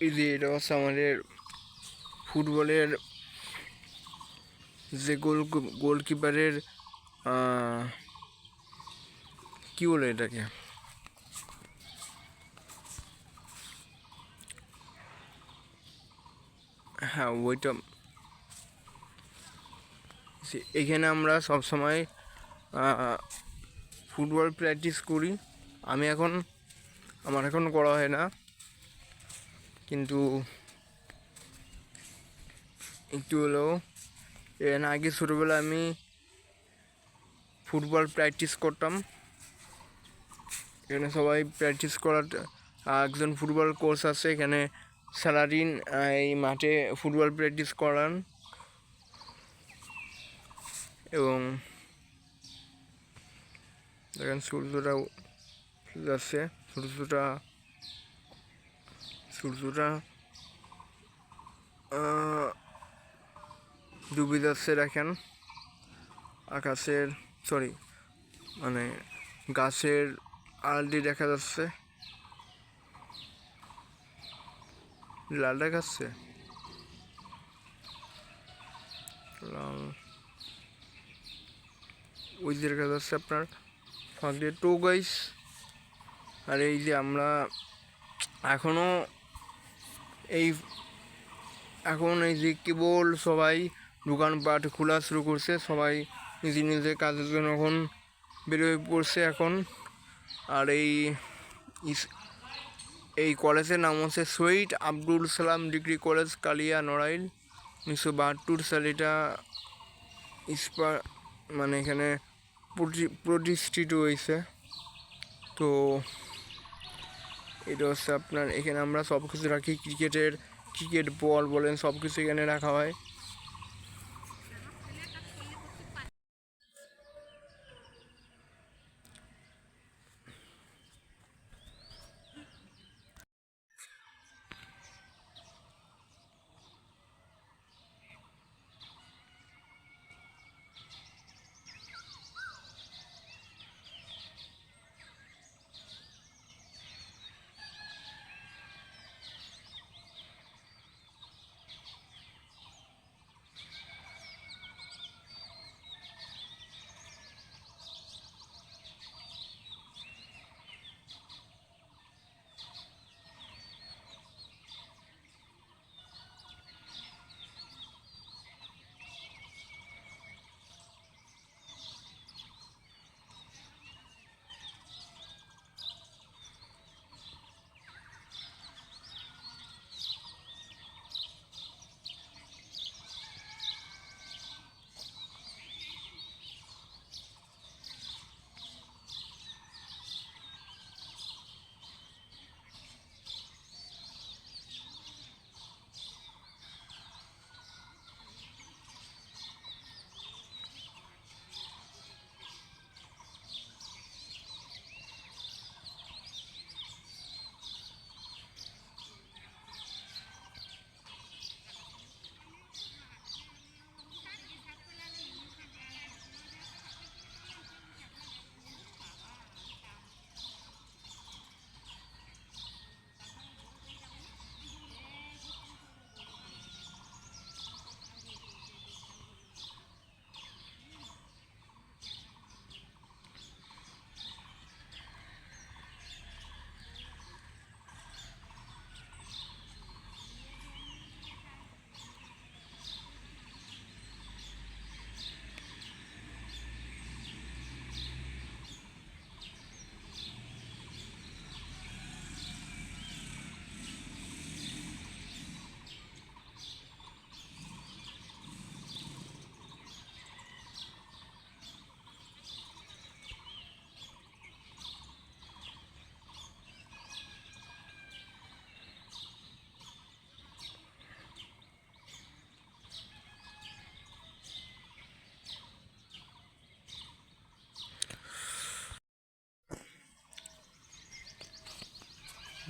যে এটা হচ্ছে আমাদের ফুটবলের যে গোল গোলকিপারের কি বলে এটাকে? হ্যাঁ ওইটা এখানে আমরা সবসময় আহ, ফুটবল প্র্যাকটিস করি। আমি এখন আমার এখন করা হয় না। কিন্তু একটু হলেও এর আগে ছোটোবেলা আমি ফুটবল প্র্যাকটিস করতাম। এখানে সবাই প্র্যাকটিস করার একজন ফুটবল কোচ আছে, এখানে সারাদিন এই মাঠে ফুটবল প্র্যাকটিস করান। এবং দেখেন সূর্যটা যাচ্ছে সূর্যটা সূর্যটা ডুবে যাচ্ছে দেখেন। আকাশের সরি মানে গাছের দিয়ে দেখা যাচ্ছে। লাল দেখাচ্ছে? লাল। ওই যে দেখা যাচ্ছে আপনার ফাঁক দিয়ে। টো গাইস আর এই যে আমরা এখনও এই এখন এই যে কেবল সবাই দোকানপাট খোলা শুরু করছে, সবাই নিজে নিজে কাজের জন্য এখন বেরোয় পড়ছে এখন। আর এই এই কলেজের নাম হচ্ছে শহীদ আব্দুল সালাম ডিগ্রি কলেজ, কালিয়া নড়াইল, উনিশশো বাহাত্তর সালে এটা ইস্পা মানে এখানে প্রতি- প্রতিষ্ঠিত হয়েছে। তো এটা হচ্ছে আপনার, এখানে আমরা সব কিছু রাখি, ক্রিকেটের, ক্রিকেট বল বলেন সব কিছু এখানে রাখা হয়।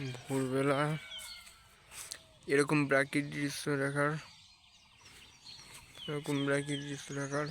ভোরবেলা। এরকম প্রাকৃতিক দৃশ্য দেখার। এরকম প্রাকৃতিক দৃশ্য দেখার।